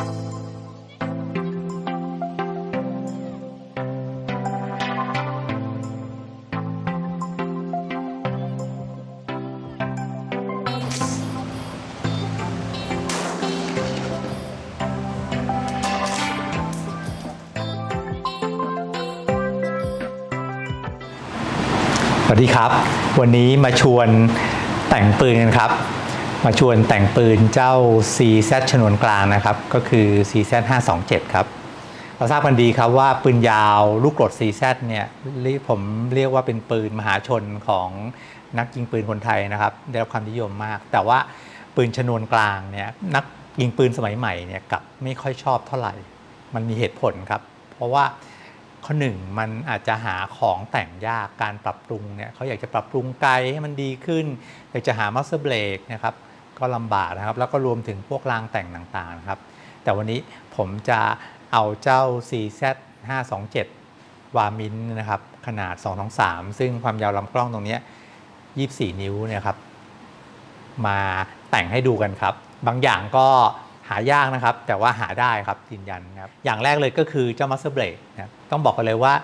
สวัสดีครับ วันนี้มาชวนแต่งปืนกันครับ มาชวนแต่งปืนเจ้า CZ ชนวนกลางนะครับ ก็คือ CZ 527 ครับ เราทราบกันดีครับว่าปืนยาวลูกกรด CZ เนี่ยผมเรียกว่าเป็นปืนมหาชนของนักยิงปืนคนไทยนะครับ ได้รับความนิยมมาก แต่ว่าปืนชนวนกลางเนี่ยนักยิงปืนสมัยใหม่เนี่ยกลับไม่ค่อยชอบเท่าไหร่ มันมีเหตุผลครับ เพราะว่าข้อหนึ่งมันอาจจะหาของแต่งยากการปรับปรุงเนี่ยเขาอยากจะปรับปรุงไกลให้มันดีขึ้น อยากจะหามัสเตอร์เบรกนะครับ ก็ลำบากนะครับ แล้วก็รวมถึงพวกรางแต่งต่างๆนะครับ แต่วันนี้ผมจะเอาเจ้า CZ 527วามินนะครับขนาด 223 ซึ่งความยาวลำกล้องตรงนี้ 24 นิ้วเนี่ยครับ มาแต่งให้ดูกันครับ บางอย่างก็หายากนะครับ แต่ว่าหาได้ครับยืนยันครับ อย่างแรกเลยก็คือเจ้า Master Blade นะต้องบอกกันเลยว่า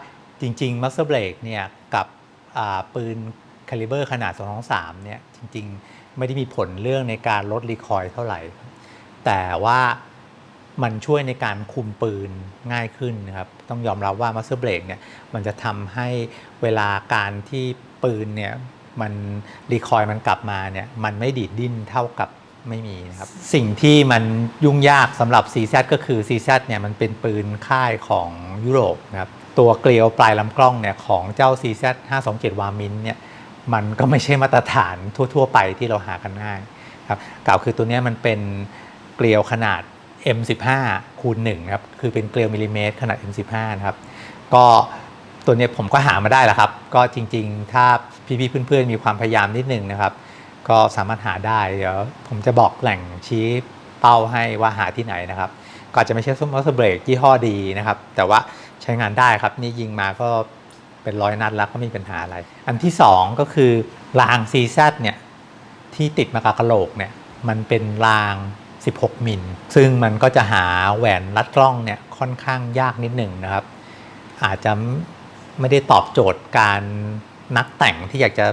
จริงๆ Master Blade เนี่ยกับปืนคาลิเบอร์ขนาด 223 เนี่ยจริง ๆ ไม่ได้มีผลเรื่องในการลดรีคอยล์เท่าไหร่ แต่ว่ามันช่วยในการคุมปืนง่ายขึ้นนะครับ ต้องยอมรับว่า Master Blade เนี่ยมันจะทำให้เวลาการที่ปืนเนี่ยมันรีคอยล์มันกลับมาเนี่ยมันไม่ดีดดิ้นเท่ากับไม่มีนะครับ สิ่งที่มันยุ่งยากสำหรับ CZ ก็คือ CZ เนี่ยมันเป็นปืนค่ายของยุโรปนะครับ ตัวเกลียวปลายลำกล้องเนี่ยของเจ้า CZ 527 วามินเนี่ย มันก็ไม่ใช่มาตรฐานทั่ว ๆ ไปที่เราหากันง่ายครับกล่าวคือตัวนี้มันเป็นเกลียวขนาด M15 คูณ1ครับคือเป็นเกลียวมิลลิเมตรขนาด M15 นะครับก็ตัวนี้ผมก็หามาได้แล้วครับ ก็จริงๆ ถ้าพี่ๆเพื่อนๆ มีความพยายามนิดนึงนะครับ ก็สามารถหาได้เดี๋ยวผมจะบอกแหล่งชี้เป้าให้ว่าหาที่ไหนนะครับ ก็จะไม่ใช่ส้มมัสเบรกยี่ห้อดีนะครับ แต่ว่าใช้งานได้ครับ นี่ยิงมาก็ เป็นร้อยนัดแล้วก็ไม่มีปัญหาอะไร อันที่ 2 ก็คือราง CZ เนี่ยที่ติดมากับกระโหลกเนี่ยมันเป็นราง 16 มิล ซึ่งมันก็จะหาแหวนรัดกล้องเนี่ยค่อนข้างยากนิดหนึ่งนะครับ อาจจะไม่ได้ตอบโจทย์การนักแต่งที่อยากจะ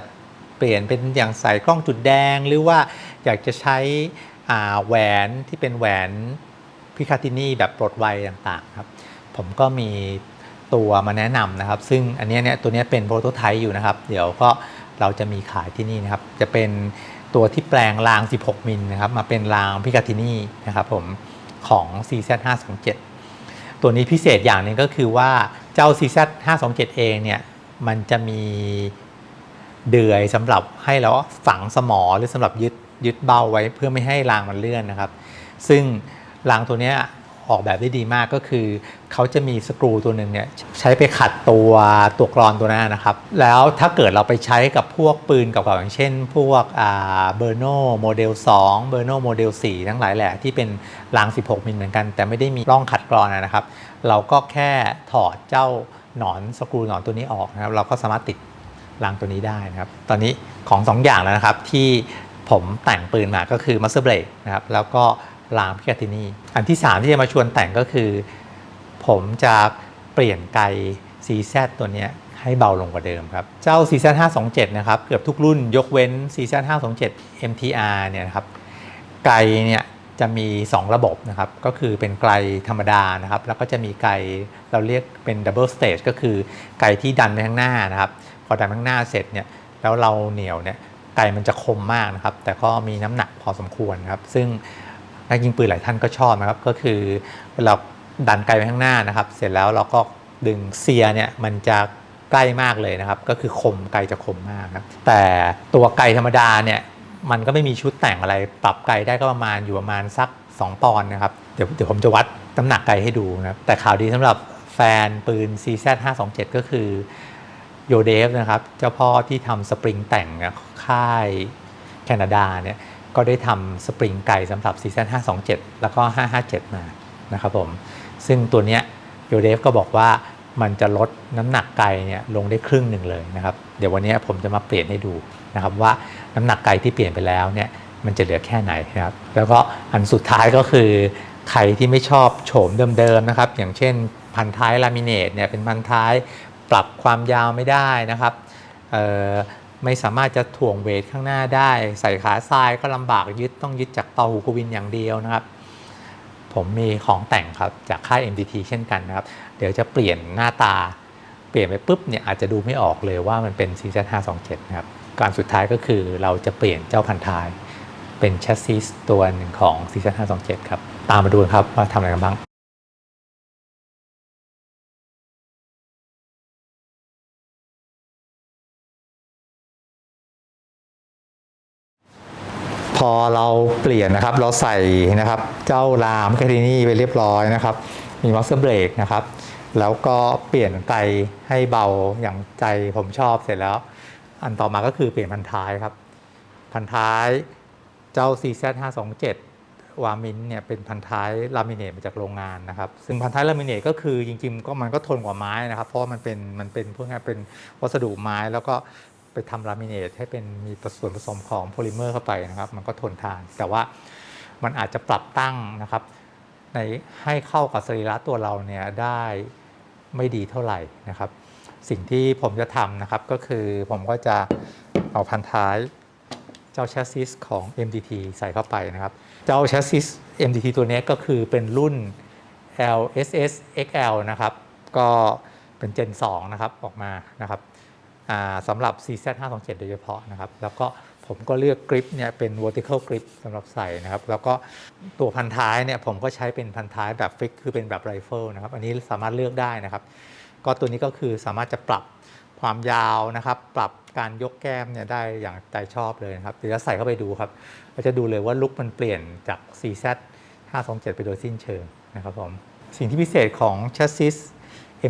เปลี่ยนเป็นอย่างใส่กล้องจุดแดง หรือว่าอยากจะใช้แหวนที่เป็นแหวนพิคาตินีแบบปลดไวต่างๆครับ ผมก็มี ตัวมาแนะนำนะครับ ซึ่งอันนี้เนี่ยตัวนี้เป็นโปรโตไทป์อยู่นะครับ เดี๋ยวก็เราจะมีขายที่นี่นะครับ จะเป็นตัวที่แปลงราง 16 มิลนะครับ มาเป็นรางพิคาตินีนะครับผมของ CZ527 ตัวนี้พิเศษอย่างหนึงก็คือว่าเจ้า CZ 527 เองเนี่ยมันจะมีเดือยสำหรับให้เราฝังสมอหรือสำหรับยึดยึดเบ้าไว้เพื่อไม่ให้รางมันเลื่อนนะครับ ซึ่งรางตัวนี้ ออกแบบได้ดีมากก็คือ เขาจะมีสกรูตัวหนึ่งเนี่ยใช้ไปขัดตัวตัวกรอนตัวนั้นนะครับ แล้วถ้าเกิดเราไปใช้กับพวกปืนเก่าๆอย่างเช่น พวกอ่าเบอร์โนโมเดล2เบอร์โนโมเดล4ทั้งหลายแหละที่เป็นราง 16 มิลเหมือนกัน แต่ไม่ได้มีร่องขัดกรอนนะครับ เราก็แค่ถอดเจ้าหนอนสกรูหนอนตัวนี้ออกนะครับ เราก็สามารถติดรางตัวนี้ได้นะครับ ตอนนี้ของสองอย่างแล้วนะครับที่ผมแต่งปืนมาก็คือมัสเตอร์เบรกนะครับแล้วก็ รางพิกาตินีอันที่ 3 ที่จะมาชวนแต่งก็คือ ผมจะเปลี่ยนไก CZ ตัวเนี้ยให้เบาลงกว่าเดิมครับ เจ้า CZ 527 นะครับ เกือบทุกรุ่นยกเว้น CZ 527 MTR เนี่ยนะครับ ไกเนี่ยจะมี 2 ระบบนะครับ ก็คือเป็นไกลธรรมดานะครับ แล้วก็จะมีไกลเราเรียกเป็น double stage ก็คือไกลที่ดันไปข้างหน้านะครับ พอดันข้างหน้าเสร็จเนี่ยแล้วเราเหนียวเนี่ยไกลมันจะคมมากนะครับ แต่ก็มีน้ำหนักพอสมควรครับ ซึ่ง นักยิงปืนหลายท่านก็ชอบนะครับ ก็คือเวลาดันไกลไปข้างหน้านะครับ เสร็จแล้วเราก็ดึงเซียเนี่ยมันจะใกล้มากเลยนะครับ ก็คือคมไกลจะคมมากครับแต่ตัวไกลธรรมดาเนี่ยมันก็ไม่มีชุดแต่งอะไร ปรับไกลได้ก็ประมาณอยู่ประมาณสัก 2 ปอนด์นะครับ เดี๋ยวเดี๋ยวผมจะวัดน้ำหนักไกลให้ดูนะครับ แต่ข่าวดีสำหรับแฟนปืน CZ 527 ก็คือโยเดฟนะครับ เจ้าพ่อที่ทำสปริงแต่งค่ายแคนาดาเนี่ย ก็ได้ทำสปริงไก่สำหรับ CZ 527 แล้วก็ 557 มานะครับผม ซึ่งตัวเนี้ยโยเดฟก็บอกว่ามันจะลดน้ำหนักไก่เนี่ยลงได้ครึ่งหนึ่งเลยนะครับ เดี๋ยววันนี้ผมจะมาเปลี่ยนให้ดูนะครับว่าน้ำหนักไก่ที่เปลี่ยนไปแล้วเนี่ยมันจะเหลือแค่ไหนนะครับ แล้วก็อันสุดท้ายก็คือใครที่ไม่ชอบโฉมเดิมๆนะครับ อย่างเช่นพันท้ายลามิเนตเนี่ยเป็นพันท้ายปรับความยาวไม่ได้นะครับเอ่อ ไม่สามารถจะถ่วงเวทข้างหน้าได้ ใส่ขาทรายก็ลำบากยึดต้องยึดจากเตาหูกวินอย่างเดียวนะครับ ผมมีของแต่งครับจากค่าย MDT เช่นกันนะครับ เดี๋ยวจะเปลี่ยนหน้าตาเปลี่ยนไปปุ๊บเนี่ยอาจจะดูไม่ออกเลยว่ามันเป็น CZ527 นะครับการสุดท้ายก็คือเราจะเปลี่ยนเจ้าพันท้าย เป็นแชสซีสตัวหนึ่งของ CZ527 ครับ ตามมาดูครับว่าทำอะไรกันบ้าง อเราเปลี่ยนนะครับ เราใส่นะครับ เจ้ารามแคทินี่ไปเรียบร้อยนะครับ มีมัสเตอร์เบรกนะครับ แล้วก็เปลี่ยนไกให้เบาอย่างใจผมชอบเสร็จแล้ว อันต่อมาก็คือเปลี่ยนพันท้ายครับ พันท้ายเจ้า CZ527 วามินเนี่ยเป็นพันท้ายลามิเนตมาจากโรงงานนะครับ ซึ่งพันท้ายลามิเนตก็คือจริงๆ ก็มันก็ทนกว่าไม้นะครับ เพราะมันเป็นมันเป็นพวกนี้เป็นวัสดุไม้แล้วก็ ไปทำลามิเนตให้เป็นมีส่วนผสมของโพลิเมอร์เข้าไปนะครับ มันก็ทนทาน แต่ว่ามันอาจจะปรับตั้งนะครับในให้เข้ากับสรีระตัวเราเนี่ยได้ไม่ดีเท่าไหร่นะครับ สิ่งที่ผมจะทำนะครับก็คือผมก็จะเอาพันท้ายเจ้าแชสซิสของ MDT ใส่เข้าไปนะครับ เจ้าแชสซิส MDT ตัวนี้ก็คือเป็นรุ่น LSS XL นะครับ ก็เป็น Gen 2นะครับออกมานะครับ สำหรับ CZ527 โดยเฉพาะนะครับ แล้วก็ผมก็เลือกกริปเนี่ยเป็น vertical grip สำหรับใส่นะครับ แล้วก็ตัวพันท้ายเนี่ยผมก็ใช้เป็นพันท้ายแบบฟิกคือเป็นแบบไรเฟิลนะครับ อันนี้สามารถเลือกได้นะครับ ก็ตัวนี้ก็คือสามารถจะปรับความยาวนะครับ ปรับการยกแก้มเนี่ยได้อย่างใจชอบเลยนะครับเดี๋ยวใส่เข้าไปดูครับเราจะดูเลยว่าลุคมันเปลี่ยนจาก CZ 527 ไปโดยสิ้นเชิงนะครับผมสิ่งที่พิเศษของแชสซิส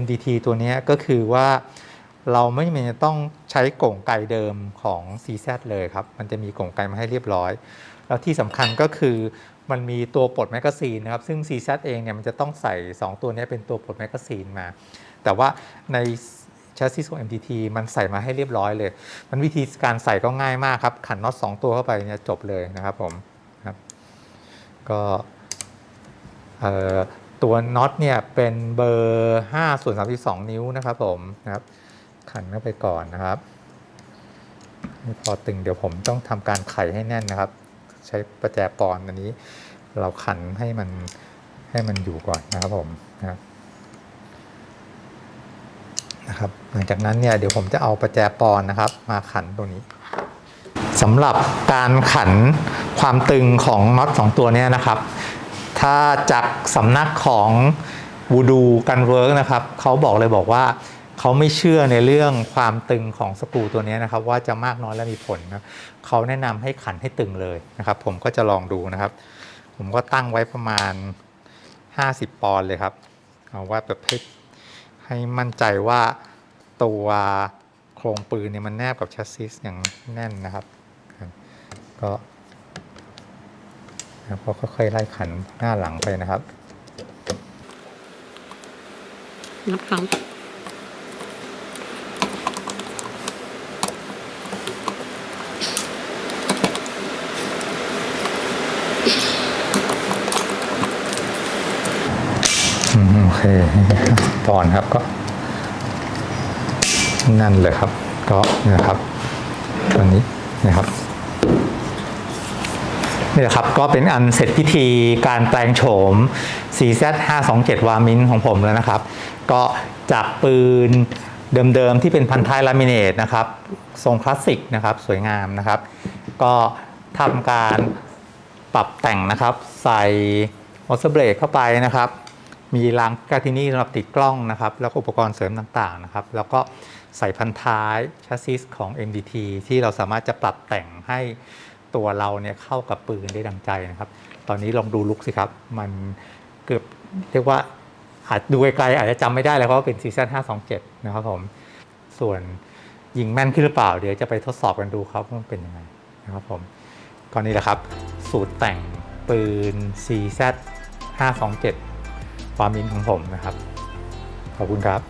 MDT ตัวนี้ก็คือว่า เราไม่จำเป็นจะต้องใช้กล่งไกเดิมของ CZ เลยครับ มันจะมีกล่งไกมาให้เรียบร้อย แล้วที่สำคัญก็คือมันมีตัวปลดแมกกาซีนนะครับ ซึ่ง CZ เองเนี่ยมันจะต้องใส่ 2 ตัวนี้เป็นตัวปลดแมกกาซีนมา แต่ว่าในแชสซิสของ MTT มันใส่มาให้เรียบร้อยเลย มันวิธีการใส่ก็ง่ายมากครับ ขันน็อต2ตัวเข้าไปเนี่ยจบเลยนะครับผมครับก็ตัวน็อตเนี่ยเป็นเบอร์5ส่วน32 นิ้วนะครับผมนะครับ ขันเข้าไปก่อนนะครับไม่พอตึงเดี๋ยวผมต้องทำการไขให้แน่นนะครับ ใช้ประแจปอนอันนี้ เราขันให้มันให้มันอยู่ก่อนนะครับผมนะครับนะครับ หลังจากนั้นเนี่ยเดี๋ยวผมจะเอาประแจปอนนะครับ มาขันตรงนี้สำหรับการขันความตึงของน็อตสองตัวเนี้นะครับ ถ้าจากสำนักของวูดูกันเวิร์กนะครับเขาบอกเลยบอกว่า เขาไม่เชื่อในเรื่องความตึงของสกรูตัวนี้นะครับ ว่าจะมากน้อยและมีผลนะเขาแนะนำให้ขันให้ตึงเลยนะครับ ผมก็จะลองดูนะครับ ผมก็ตั้งไว้ประมาณ 50 ปอนด์เลยครับ เอาว่าแบบให้ให้มั่นใจว่าตัวโครงปืนเนี่ยมันแนบกับแชสซิสอย่างแน่นนะครับ ก็นะก็ค่อยๆไล่ขันหน้าหลังไปนะครับ นับครั้ง อืมโอ เคตอนครับก็ นั่นเลยครับ ก็นะครับตัวนี้นะครับนี่แหละครับก็เป็นอันเสร็จพิธีการแปลงโฉม CZ 527 วามินของผมแล้วนะครับ ก็จากปืนเดิมๆที่เป็นพันท้ายลามิเนตนะครับ ทรงคลาสสิกนะครับ สวยงามนะครับ ก็ทำการปรับแต่งนะครับ ใส่มอสเบรกเข้าไปนะครับ มีรางกาทินี่สำหรับติดกล้องนะครับ แล้วก็อุปกรณ์เสริมต่างๆนะครับ แล้วก็ใส่พันท้ายชสซิสของ MDT ที่เราสามารถจะปรับแต่งให้ตัวเราเนี่ยเข้ากับปืนได้ดังใจนะครับ ตอนนี้ลองดูลุกสิครับ มันเกือบเรียกว่าอาจดูไกลๆอาจจะจำไม่ได้เลยเพราะว่าเป็นซีซั่น527 นะครับผม ส่วนยิงแม่นขึ้นหรือเปล่า เดี๋ยวจะไปทดสอบกันดูครับว่ามันเป็นยังไงนะครับผมก่อนนี้แหละครับ สูตรแต่งปืน CZ 527 ความอินของผมนะครับ ขอบคุณครับ